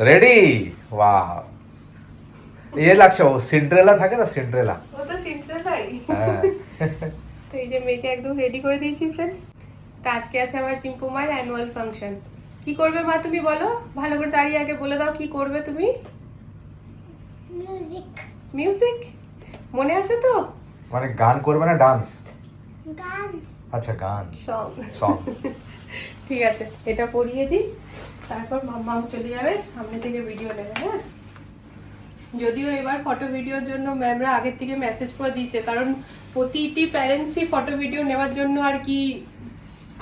Ready ওয়া ইয়ে লাগছে ও সিন্ড্রেলা থাকে না সিন্ড্রেলা ও তো সিন্ট্রালাই হ্যাঁ তো এই যে মেয়েকে একদম রেডি করে দিয়েছি ফ্রেন্ডস তো আজকে আছে আমার চিম্পু মায়ের অ্যানুয়াল ফাংশন কি করবে মা তুমি বলো? ভালো করে দাঁড়িয়ে আগে বলে দাও কি করবে তুমি? মিউজিক মিউজিক মনে আছে তো? মানে গান করবে না ডান্স গান। আচ্ছা গান। সং সং ঠিক আছে এটা পরিয়ে দিই। তারপর মাম্মা চলে যাবে, সামনে থেকে ভিডিও নেবে হ্যাঁ? যদিও এবার ফটো ভিডিওর জন্য ম্যামরা আগের থেকে মেসেজ করে দিয়েছে, কারণ প্রতিটি প্যারেন্টসই ফটো ভিডিও নেওয়ার জন্য আর কি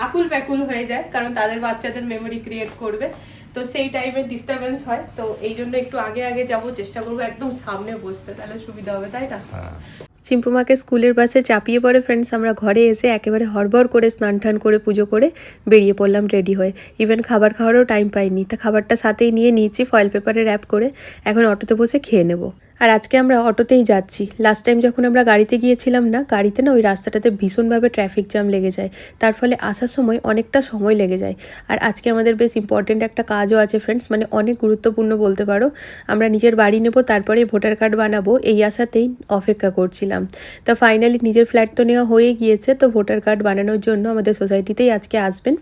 আকুল প্যাকুল হয়ে যায়, কারণ তাদের বাচ্চাদের মেমোরি ক্রিয়েট করবে। তো সেই টাইমে ডিস্টারবেন্স হয়, তো এই জন্য একটু আগে আগে যাব, চেষ্টা করব একদম সামনে বসতে, তাহলে সুবিধা হবে, তাই না? হ্যাঁ। চিম্পুমাকে স্কুলের বাসে চাপিয়ে পড়ে ফ্রেন্ডস আমরা ঘরে এসে একেবারে হড়বড় করে স্নান টান করে পুজো করে বেরিয়ে পড়লাম রেডি হয়ে। ইভেন খাবার খাওয়ারও টাইম পাইনি। তা খাবারটা সাথেই নিয়ে নিয়েছি ফয়েল পেপারে র্যাপ করে এখন অটোতে বসে খেয়ে নেব। আর আজকে আমরা অটোতেই যাচ্ছি। লাস্ট টাইম যখন আমরা গাড়িতে গিয়েছিলাম না, গাড়িতে না ওই রাস্তাটাতে ভীষণভাবে ট্রাফিক জ্যাম লেগে যায়। তার ফলে আসার সময় অনেকটা সময় লেগে যায়। আর আজকে আমাদের বেশ ইম্পর্টেন্ট একটা কাজও আছে ফ্রেন্ডস মানে অনেক গুরুত্বপূর্ণ বলতে পারো। আমরা নিজের বাড়ি নেব তারপরে ভোটার কার্ড বানাবো, এই আশাতেই অপেক্ষা করছিলাম। তা ফাইনালি নিজের ফ্ল্যাট তো নেওয়া হয়ে গিয়েছে, তো ভোটার কার্ড বানানোর জন্য আমাদের সোসাইটিতেই আজকে আসবেন।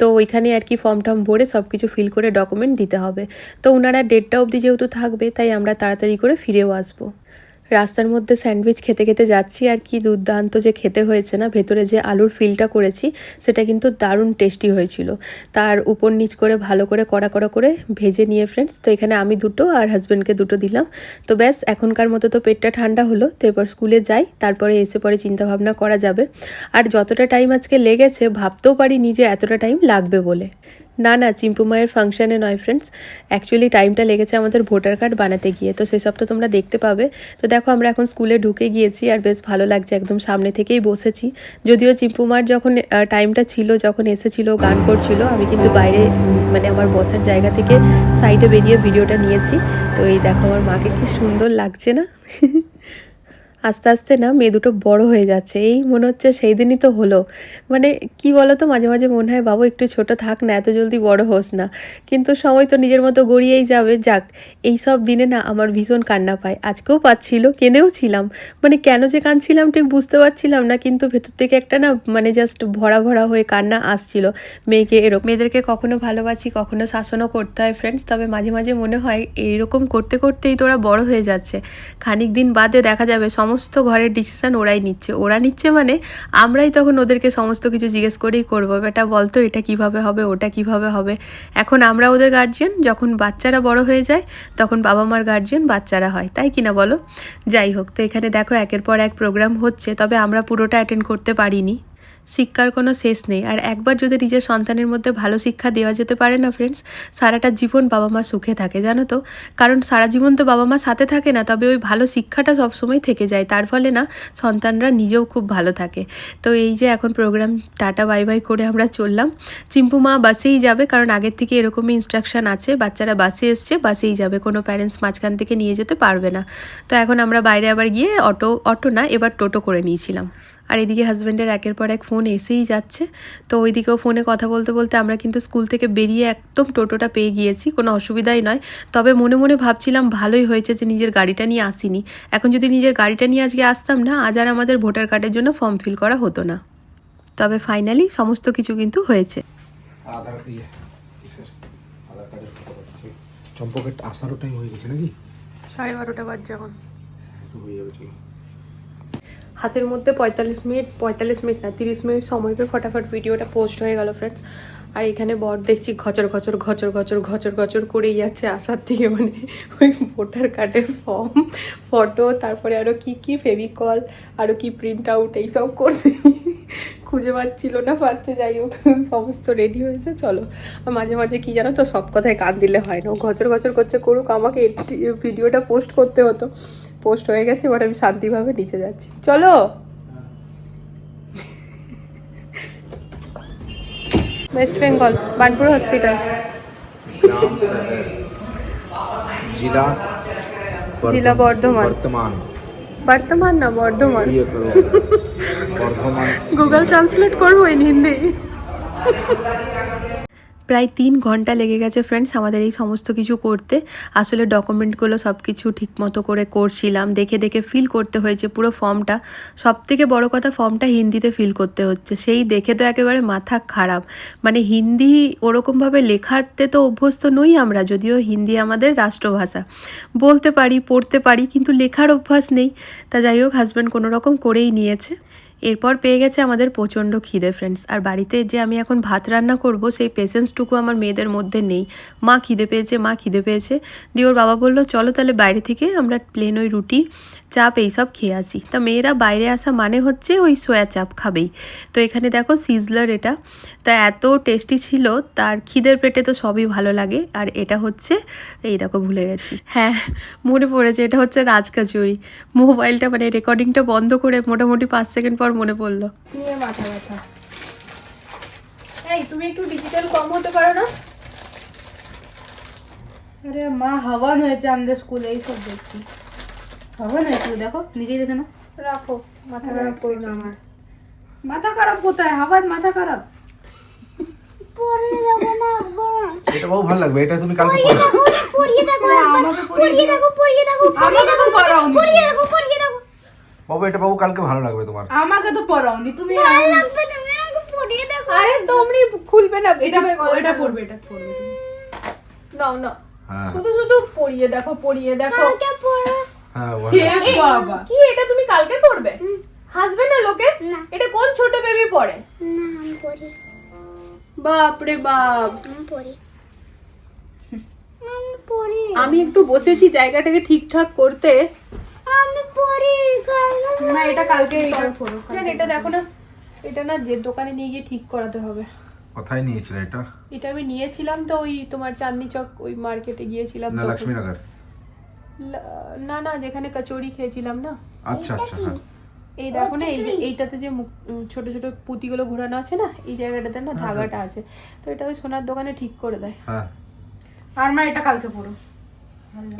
তো ওইখানে আর কি ফর্ম টর্ম ভরে সব কিছু ফিল করে ডকুমেন্ট দিতে হবে। তো ওনারা ডেটটা অবধি যেহেতু থাকবে, তাই আমরা তাড়াতাড়ি করে ফিরেও আসব। রাস্তার মধ্যে স্যান্ডউইচ খেতে খেতে যাচ্ছি আর কি দুর্দান্ত যে খেতে হয়েছে না, ভেতরে যে আলুর ফিলটা করেছি, সেটা কিন্তু দারুণ টেস্টি হয়েছিল। তার উপর নিচ করে ভালো করে কড়া কড়া করে ভেজে নিয়ে ফ্রেন্ডস তো এখানে আমি দুটো আর হাজব্যান্ডকে দুটো দিলাম। তো ব্যাস, এখনকার মতো তো পেটটা ঠান্ডা হলো, তো এবার স্কুলে যাই, তারপরে এসে পরে চিন্তা ভাবনা করা যাবে। আর যতটা টাইম আজকে লেগেছে, ভাবতেও পারি নিজে এতটা টাইম লাগবে বলে। না না, চিম্পু মায়ের ফাংশানে নয় ফ্রেন্ডস অ্যাকচুয়ালি টাইমটা লেগেছে আমাদের ভোটার কার্ড বানাতে গিয়ে। তো সেসবটা তোমরা দেখতে পাবে। তো দেখো, আমরা এখন স্কুলে ঢুকে গিয়েছি আর বেশ ভালো লাগছে। একদম সামনে থেকেই বসেছি। যদিও চিম্পু মার যখন টাইমটা ছিল, যখন এসেছিল, গান করছিল, আমি কিন্তু বাইরে মানে আমার বসার জায়গা থেকে সাইডে বেরিয়ে ভিডিওটা নিয়েছি। তো এই দেখো, আমার মাকে কি সুন্দর লাগছে না? আস্তে আস্তে না মেয়ে দুটো বড় হয়ে যাচ্ছে। এই মনে হচ্ছে সেই দিনই তো হলো। মানে কি বলো তো মাঝে মাঝে মনে হয়, বাবু, একটু ছোট থাক না, এত জলদি বড় হোস না। কিন্তু সময় তো নিজের মতো গড়িয়েই যাবে। যাক, এই সব দিনে না আমার ভীষণ কান্না পায়। আজকেও পাচ্ছিল, কেঁদেও ছিলাম। মানে কেন যে কাঁদছিলাম ঠিক বুঝতে পারছিলাম না, কিন্তু ভেতর থেকে একটা না মানে জাস্ট ভরা ভরা হয়ে কান্না আসছিল। মেয়েকে এরকম মেয়েদেরকে কখনো ভালোবাসি, কখনো শাসনও করতে হয় ফ্রেন্ডস তবে মাঝে মাঝে মনে হয়, এইরকম করতে, করতেই তোরা বড় হয়ে যাচ্ছে। খানিক দিন বাদে দেখা যাবে সমস্ত ঘরের ডিসিশান ওরাই নিচ্ছে। ওরা নিচ্ছে মানে আমরাই তখন ওদেরকে সমস্ত কিছু জিজ্ঞেস করেই করব, বেটা বলতো এটা কীভাবে হবে, ওটা কীভাবে হবে? এখন আমরা ওদের গার্জিয়ান যখন বাচ্চারা বড় হয়ে যায়, তখন বাবা মার গার্জিয়ান বাচ্চারা হয়। তাই কিনা বলো? যাই হোক, তো এখানে দেখো একের পর এক প্রোগ্রাম হচ্ছে, তবে আমরা পুরোটা অ্যাটেন্ড করতে পারিনি। শিক্ষার কোনো শেষ নেই। আর একবার যদি নিজের সন্তানের মধ্যে ভালো শিক্ষা দেওয়া যেতে পারে না ফ্রেন্ডস সারাটা জীবন বাবা মা সুখে থাকে, জানো তো? কারণ সারা জীবন তো বাবা মা সাথে থাকে না, তবে ওই ভালো শিক্ষাটা সবসময় থেকে যায়। তার ফলে না, সন্তানরা নিজেও খুব ভালো থাকে। তো এই যে এখন প্রোগ্রাম টাটা বাই বাই করে আমরা চললাম। চিম্পু মা বাসেই যাবে, কারণ আগের থেকে এরকমই ইনস্ট্রাকশন আছে। বাচ্চারা বাসে এসছে, বাসেই যাবে। কোনো প্যারেন্টস মাঝখান থেকে নিয়ে যেতে পারবে না। তো এখন আমরা বাইরে আবার গিয়ে অটো অটো না, এবার টোটো করে নিয়েছিলাম। আর এদিকে হাজব্যান্ডের একের পর এক ফোন এসেই যাচ্ছে। তো ওইদিকেও ফোনে কথা বলতে বলতে আমরা কিন্তু স্কুল থেকে বেরিয়ে একদম টোটোটা পেয়ে গিয়েছি কোনো অসুবিধাই নয়। তবে মনে মনে ভাবছিলাম ভালোই হয়েছে যে নিজের গাড়িটা নিয়ে আসিনি। এখন যদি নিজের গাড়িটা নিয়ে আজকে আসতাম না আজ আর আমাদের ভোটার কার্ডের জন্য ফর্ম ফিল করা হতো না। তবে ফাইনালি সমস্ত কিছু কিন্তু হয়েছে। আধার ইয়ে চম্পকের আসারও টাইম হয়ে গেছে নাকি? সাড়ে বারোটা বাজছে এখন। হয়ে যাবে চলো। হাতের মধ্যে পঁয়তাল্লিশ মিনিট পঁয়তাল্লিশ মিনিট না, তিরিশ মিনিট সময় পেয়ে ফটাফট ভিডিওটা পোস্ট হয়ে গেল ফ্রেন্ডস আর এখানে বর দেখছি ঘচর ঘচর ঘচর ঘচর ঘচর ঘচর করেই যাচ্ছে আসার থেকে মানে ওই ভোটার কার্ডের ফর্ম ফটো তারপরে আরও কি কি ফেভিকল আরও কি প্রিন্ট আউট এইসব করছে। খুঁজে পাচ্ছিল না পাচ্ছে যাই হোক, সমস্ত রেডি হয়েছে, চলো। মাঝে মাঝে কি জানো তো, সব কথায় কান দিলে হয় না। ও ঘচর ঘচর করছে, করুক, আমাকে ভিডিওটা পোস্ট করতে হতো। পোস্ট হয়ে গেছে এবার আমি শান্তিভাবে নিচে যাচ্ছি। চলো! ওয়েস্ট বেঙ্গল বানপুর হসপিটাল জেলা জেলা বর্ধমান বর্তমান বর্তমান না বর্ধমান বর্ধমান গুগল ট্রান্সলেট করব ইন হিন্দি প্রায় তিন ঘণ্টা লেগে গেছে ফ্রেন্ডস আমাদের এই সমস্ত কিছু করতে। আসলে ডকুমেন্টগুলো সব কিছু ঠিকমতো করে করছিলাম। দেখে দেখে ফিল করতে হয়েছে পুরো ফর্মটা সব থেকে বড় কথা ফর্মটা হিন্দিতে ফিল করতে হচ্ছে। সেই দেখে তো একেবারে মাথা খারাপ। মানে হিন্দি ওরকমভাবে লেখাতে তো অভ্যস্ত নই আমরা, যদিও হিন্দি আমাদের রাষ্ট্রভাষা। বলতে পারি, পড়তে পারি, কিন্তু লেখার অভ্যাস নেই। তা যাই হোক হাজব্যান্ড কোনো রকম করেই নিয়েছে। এরপর পেয়ে গেছে আমাদের প্রচণ্ড খিদে ফ্রেন্ডস আর বাড়িতে যে আমি এখন ভাত রান্না করব, সেই পেশেন্সটুকু আমার মেয়েদের মধ্যে নেই। মা খিদে পেয়েছে, মা খিদে পেয়েছে। দিয়ে ওর বাবা বলল, চলো তাহলে বাইরে থেকে আমরা প্লেন ওই রুটি, চাপ এইসব খেয়ে আসি। তা মেয়েরা বাইরে আসা মানে হচ্ছে ওই সোয়া চাপ খাবেই। তো এখানে দেখো সিজলার এটা। তা এত টেস্টি ছিল, তার খিদের পেটে তো সবই ভালো লাগে। আর এটা হচ্ছে, এই দেখো ভুলে গেছি। হ্যাঁ মনে পড়েছে, এটা হচ্ছে রাজকাচুরি মোবাইলটা মানে রেকর্ডিংটা বন্ধ করে মোটামুটি পাঁচ সেকেন্ড পর মনে পড়ল। নিয়ে মাথা ব্যথা। এই তুমি একটু ডিজিটাল কম হতে পারো না? আরে মা হাওয়ান হয়েছে আমাদের স্কুলে এই সব দেখছি। হাওয়ান হয়েছিল দেখো নিজেই দেখে না রাখো মাথা খারাপ করো না আমার। মাথা খারাপ কোথায়? হাওয়ান মাথা খারাপ। এটা বহু ভালো লাগবে এটা তুমি কালকে পরিয়ে দেখো পরিয়ে দেখো আমাকে তো পড়াওনি। বাবু এটা বাবু কালকে ভালো লাগবে তোমার। আমাকে তো পড়াওনি তুমি আরে তোমরি খুলবে না এটা এটা পড়বে। এটা পড়বে তুমি। নাও না হ্যাঁ। শুধু শুধু পড়িয়ে দেখো পড়িয়ে দেখো। হ্যাঁ হে বাবা। কি এটা তুমি কালকে পড়বে? হাসবে না লোকে? এটা কোন ছোট বেবি পড়ে? না আমি পড়ি। বাপ রে বাপ। আমি পড়ি। আমি একটু বসেছি জায়গাটাকে ঠিকঠাক করতে। আমি না এটা কালকে এটা এটা দেখো না এটা না যে দোকানে নিয়ে গিয়ে ঠিক করাতে হবে। কোথায় নিয়েছিলে এটা? এটা আমি নিয়েছিলাম তো ওই তোমার চাঁদনি চক ওই মার্কেটে গিয়েছিলাম না লক্ষ্মীনগর? না না যেখানে কচুরি খেয়েছিলাম না। আচ্ছা আচ্ছা হ্যাঁ। এই দেখো না এই যে এইটাতে যে ছোট ছোট পুঁতিগুলো ঘোরানো আছে না এই জায়গাটাতে না ধাগাটা আছে। তো এটা ওই সোনার দোকানে ঠিক করে দেয়। হ্যাঁ। আর মা এটা কালকে পড়ো।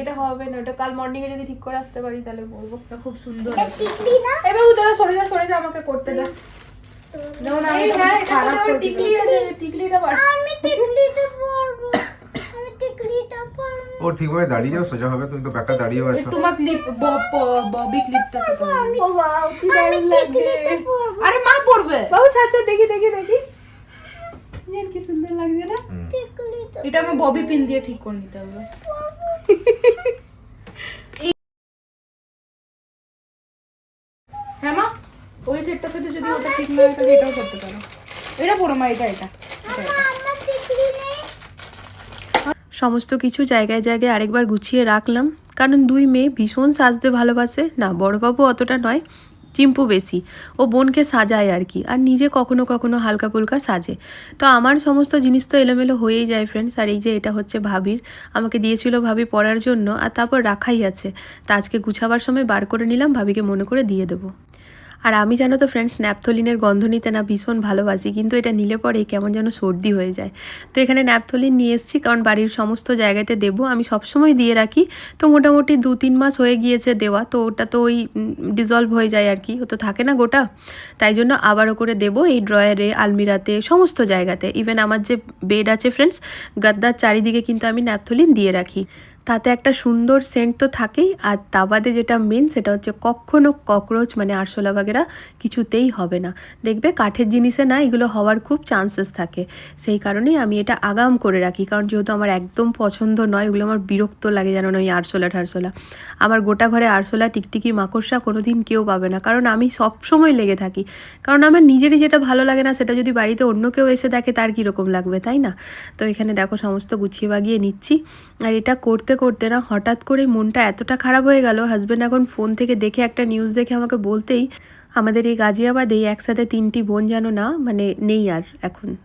এটা হবে না এটা কাল মর্নিং এ যদি ঠিক করে আসতে পারি তাহলে বলব। এটা খুব সুন্দর। টিকলি না? তোরা সরে যা সরে যা আমাকে করতে দে এই হ্যাঁ, এটা তো আবার টিকলি আছে, টিকলিটা আমি পড়ব আমি টিকলিটা পড়ব ও ঠিকভাবে দাঁড়িয়ে যাও সোজা হবে তুমি তো দাঁড়িয়েও আছো। একটু মা ক্লিপ ববি ক্লিপটা সাথে ও কি দারুণ লাগছে আরে মা পড়বে বাবু আচ্ছা দেখি দেখি দেখি। কি সুন্দর লাগছে না? এটা আমি ববি পিন দিয়ে ঠিক করে নিতে হবে। হ্যাঁ সমস্ত কিছু জায়গায় জায়গায় আরেকবার গুছিয়ে রাখলাম, কারণ দুই মেয়ে ভীষণ সাজতে ভালোবাসে। না, বড়বাবু অতটা নয় চিম্পু বেশি। ও বোনকে সাজায় আর কি, আর নিজে কখনো কখনো হালকা পুলকা সাজে। তো আমার সমস্ত জিনিস তো এলোমেলো হয়েই যায় ফ্রেন্ডস আর এই যে এটা হচ্ছে ভাবির, আমাকে দিয়েছিল ভাবি পড়ার জন্য, আর তারপর রাখাই আছে। তা আজকে গুছাবার সময় বার করে নিলাম, ভাবিকে মনে করে দিয়ে দেবো। আর আমি জানো তো ফ্রেন্ডস ন্যাপথলিনের গন্ধ নিতে না ভীষণ ভালোবাসি, কিন্তু এটা নিলে পরে কেমন যেন সর্দি হয়ে যায়। তো এখানে ন্যাপথলিন নিয়ে এসেছি, কারণ বাড়ির সমস্ত জায়গাতে দেবো। আমি সবসময় দিয়ে রাখি, তো মোটামুটি দু তিন মাস হয়ে গিয়েছে দেওয়া, তো ওটা তো ওই ডিজলভ হয়ে যায় আর কি, ও তো থাকে না গোটা। তাই জন্য আবারও করে দেবো এই ড্রয়ারে আলমিরাতে, সমস্ত জায়গাতে। ইভেন আমার যে বেড আছে ফ্রেন্ডস গাদ্দার চারিদিকে কিন্তু আমি ন্যাপথলিন দিয়ে রাখি। তাতে একটা সুন্দর সেন্ট তো থাকেই। আর তা বাদে যেটা মেন সেটা হচ্ছে কখনো ককরোচ মানে আরশোলা বাগেরা কিছুতেই হবে না। দেখবে কাঠের জিনিসে না এগুলো হওয়ার খুব চান্সেস থাকে। সেই কারণেই আমি এটা আগাম করে রাখি। কারণ যেহেতু আমার একদম পছন্দ নয় ওগুলো আমার বিরক্ত লাগে যেন না ওই আরশোলা ঠারশোলা। আমার গোটা ঘরে আরশোলা, টিকটিকি, মাকড়সা কোনো দিন কেউ পাবে না। কারণ আমি সব সময় লেগে থাকি। কারণ আমার নিজেরই যেটা ভালো লাগে না, সেটা যদি বাড়িতে অন্য কেউ এসে দেখে তার কীরকম লাগবে, তাই না? তো এখানে দেখো সমস্ত গুছিয়ে বাগিয়ে নিচ্ছি। আর এটা করতে করতে করতে না হঠাৎ করে মনটা এতটা খারাপ হয়ে গেল। হাজব্যান্ড এখন ফোন থেকে দেখে একটা নিউজ দেখে আমাকে বলতেই, আমাদের এই গাজিয়াবাদে একসাথে তিনটি বোন যেন না মানে নেই আর এখন,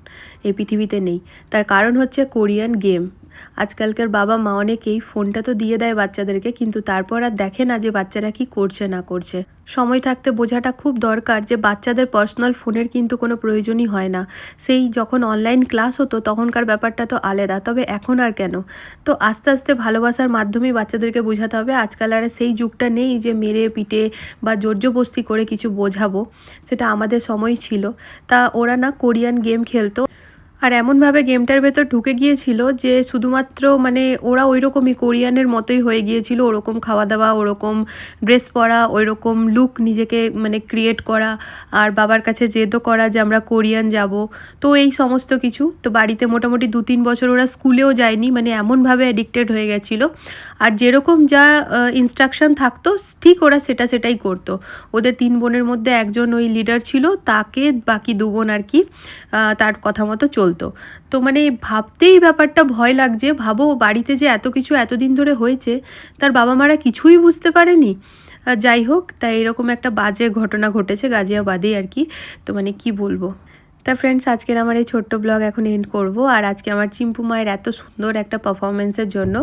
এই পৃথিবীতে নেই। তার কারণ হচ্ছে কোরিয়ান গেম। আজকালকার বাবা মা অনেকেই ফোনটা তো দিয়ে দেয় বাচ্চাদেরকে, কিন্তু তারপর আর দেখে না যে বাচ্চারা কি করছে, না করছে। সময় থাকতে বোঝাটা খুব দরকার যে বাচ্চাদের পার্সোনাল ফোনের কিন্তু কোনো প্রয়োজনই হয় না। সেই যখন অনলাইন ক্লাস হতো, তখনকার ব্যাপারটা তো আলাদা, তবে এখন আর কেন? তো আস্তে আস্তে ভালোবাসার মাধ্যমেই বাচ্চাদেরকে বোঝাতে হবে। আজকাল আর সেই যুগটা নেই যে মেরে পিটে বা জোরজবস্তি করে কিছু বোঝাবো, সেটা আমাদের সময় ছিল। তা ওরা না কোরিয়ান গেম খেলতো। আর এমনভাবে গেমটার ভেতর ঢুকে গিয়েছিল যে শুধুমাত্র মানে ওরা ওই রকমই কোরিয়ানের মতোই হয়ে গিয়েছিল, ওরকম খাওয়া দাওয়া ওরকম ড্রেস পরা ওই রকম লুক নিজেকে মানে ক্রিয়েট করা আর বাবার কাছে জেদও করা যে আমরা কোরিয়ান যাব। তো এই সমস্ত কিছু, তো বাড়িতে মোটামুটি দু তিন বছর ওরা স্কুলেও যায়নি মানে এমনভাবে অ্যাডিক্টেড হয়ে গেছিল। আর যেরকম যা ইনস্ট্রাকশন থাকতো, ঠিক ওরা সেটা সেটাই করতো। ওদের তিন বোনের মধ্যে একজন ওই লিডার ছিল, তাকে বাকি দু বোন আর কি তার কথা মতো চলতো তো মানে ভাবতেই ব্যাপারটা ভয় লাগছে, ভাবো বাড়িতে যে এত কিছু এতদিন ধরে হয়েছে, তার বাবা মারা কিছুই বুঝতে পারেনি। যাই হোক, তাই এরকম একটা বাজে ঘটনা ঘটেছে গাজিয়াবাদেই আর কি। তো মানে কি বলব? তা ফ্রেন্ডস আজকের আমার এই ছোট্ট ব্লগ এখন এন্ড করব। আর আজকে আমার চিম্পু মায়ের এত সুন্দর একটা পারফরমেন্সের জন্য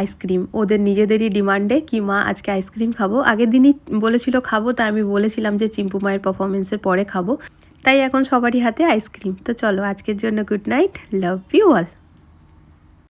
আইসক্রিম ওদের নিজেদেরই ডিমান্ডে কি মা, আজকে আইসক্রিম খাব। আগের দিনই বলেছিল খাব, তাই আমি বলেছিলাম যে চিম্পু মায়ের পারফরমেন্সের পরে খাব। তাই এখন সবারই হাতে আইসক্রিম তো চলো আজকের জন্য good night love you all